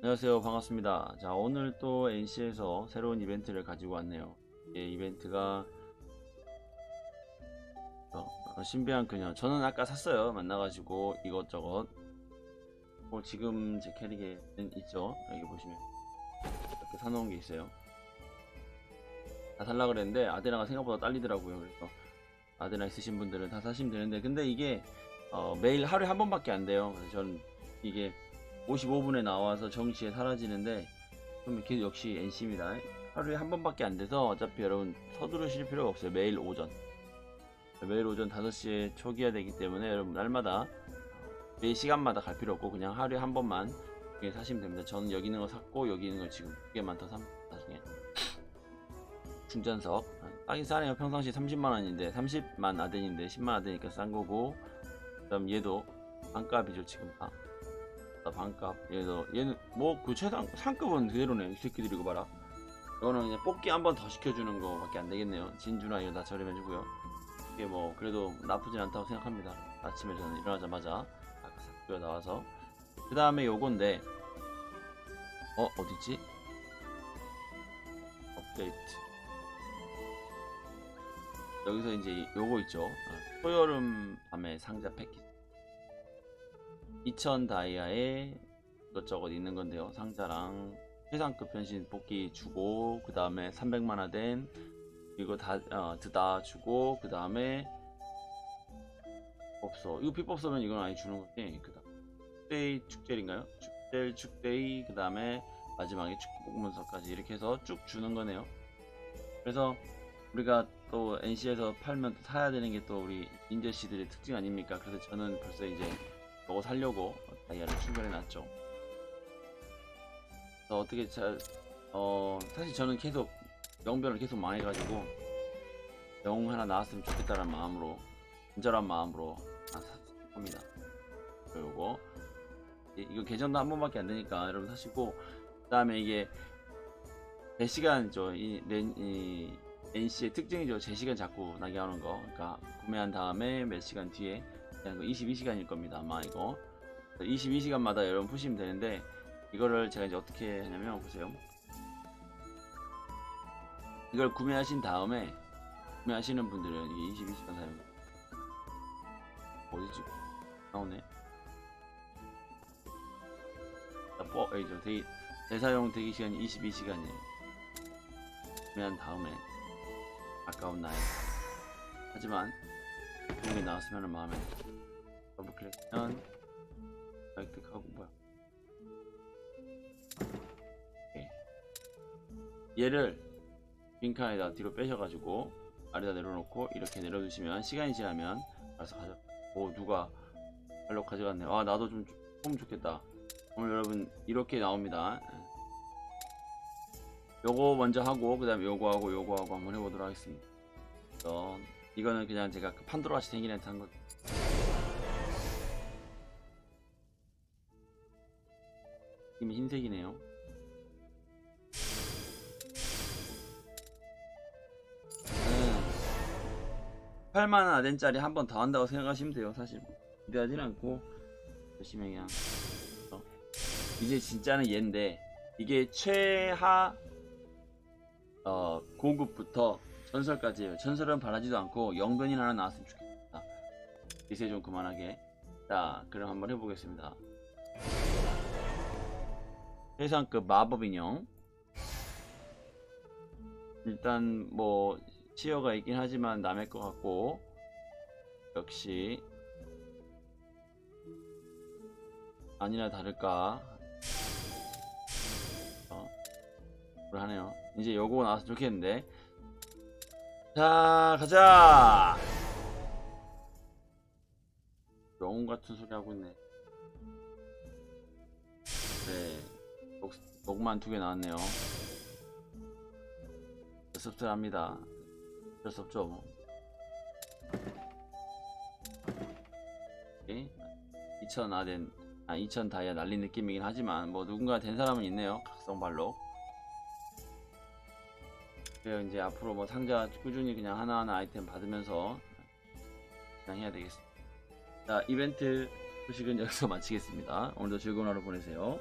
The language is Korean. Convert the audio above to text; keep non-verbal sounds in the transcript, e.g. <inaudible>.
안녕하세요. 반갑습니다. 자, 오늘 또 NC에서 새로운 이벤트를 가지고 왔네요. 이 이벤트가 어, 어, 신비한 그녀. 저는 아까 샀어요. 만나가지고 이것저것. 뭐 지금 제 캐릭에는 있죠. 여기 보시면 이렇게 사놓은 게 있어요. 다 살라 그랬는데 아데나가 생각보다 딸리더라고요. 그래서 아데나 있으신 분들은 다 사시면 되는데 근데 이게 어, 매일 하루에 한 번밖에 안 돼요. 그래서 저는 이게 55분에 나와서 정시에 사라지는데 좀 이렇게 역시 NC입니다. 하루에 한 번밖에 안 돼서 어차피 여러분 서두르실 필요가 없어요. 매일 오전. 매일 오전 5시에 초기화 되기 때문에 여러분 날마다 매 시간마다 갈 필요 없고 그냥 하루에 한 번만 사시면 됩니다. 저는 여기 있는 거 샀고 여기 있는 거 지금 두 개만 더 삽니다. 나중에 충전석 싸긴 싸네요. 평상시 30만 원인데 30만 아덴인데 10만 아덴이니까 싼 거고 그다음 얘도 반값이죠 지금 다. 다 반값. 얘도 얘는 뭐 그 최상 상급은 그대로네. 이 새끼들 이거 봐라. 이거는 그냥 뽑기 한 번 더 시켜주는 거밖에 안 되겠네요. 진주나 이거 다 저렴해주고요. 이게 뭐 그래도 나쁘진 않다고 생각합니다. 아침에 저는 일어나자마자 아까 샀고요 나와서. 그 다음에 요건데 어 어디지? 업데이트. 여기서 이제 요거 있죠. 어, 초여름 밤의 상자 패키지 2000 다이아에 이것저것 있는 건데요. 상자랑 최상급 변신 뽑기 주고 그 다음에 300만화 된 이거 다 어, 드다 주고 그 다음에 없어. 이거 비법 써면 이건 아니 주는 건데 그 다음 축제이 축제인가요? 축제 축제이 그 다음에 마지막에 축구 문서까지 이렇게 해서 쭉 주는 거네요. 그래서 우리가 또 NC에서 팔면 또 사야 되는 게 또 우리 인제 씨들의 특징 아닙니까? 그래서 저는 벌써 이제 저거 살려고 다이아를 충전해 놨죠. 그래서 어떻게 잘, 어, 사실 저는 계속 영변을 계속 망해가지고 영 하나 나왔으면 좋겠다는 마음으로, 간절한 마음으로 삽니다. 그리고 이- 이거 계정도 한 번밖에 안 되니까 여러분 사시고 그 다음에 이게 제 시간이죠. 이, 렌, 이 NC의 특징이죠. 제 시간 자꾸 나게 하는 거. 그러니까 구매한 다음에 몇 시간 뒤에 22시간일 겁니다. 아마 이거 22시간마다 여러분 푸시면 되는데 이거를 제가 이제 어떻게 하냐면 보세요. 이걸 구매하신 다음에 구매하시는 분들은 이게 22시간 사용 어디지? 나오네. 자, 뭐, 여기죠. 대기, 재사용 대기 시간이 22시간이에요. 구매한 다음에 아까운 나이. 하지만 이게 나왔으면 하는 마음에 더블 클릭하면 클릭하고 뭐야. 오케이. 얘를 빈칸에다 뒤로 빼셔가지고 아래다 내려놓고 이렇게 내려두시면 시간이 지나면 알아서 가져. 오 누가 발로 가져갔네 아 나도 좀 뽑으면 좋겠다. 오늘 여러분 이렇게 나옵니다. 요거 먼저 하고 그 다음에 요거 하고 요거 하고 한번 해보도록 하겠습니다 이거는 그냥 제가 그 판도라같이 생긴 애한테 한 거. 이미 흰색이네요. 음. 8만원 아덴짜리 한 번 더 한다고 생각하시면 돼요. 사실 기대하진 않고 열심히 그냥. 어. 이제 진짜는 얘인데 이게 최하 어, 고급부터 전설까지예요. 전설은 바라지도 않고 영변이 하나 나왔으면 좋겠다. 이제 좀 그만하게. 자, 그럼 한번 해보겠습니다. 최상급 마법 인형. 일단 뭐 치어가 있긴 하지만 남의 것 같고 역시 아니나 다를까 어, 하네요. 이제 요거 나왔으면 좋겠는데 자 가자. 영웅 같은 소리 하고 있네. 네 녹, 녹만 두 개 나왔네요. 씁쓸합니다. 어쩔 수 없죠 뭐2000 아덴 아 2000 다이아 날린 느낌이긴 하지만 뭐 누군가 된 사람은 있네요. 각성 발로 그래요. 이제 앞으로 뭐 상자 꾸준히 그냥 하나하나 아이템 받으면서 그냥 해야 되겠습니다. 자 이벤트 소식은 <laughs> 여기서 마치겠습니다. 오늘도 즐거운 하루 보내세요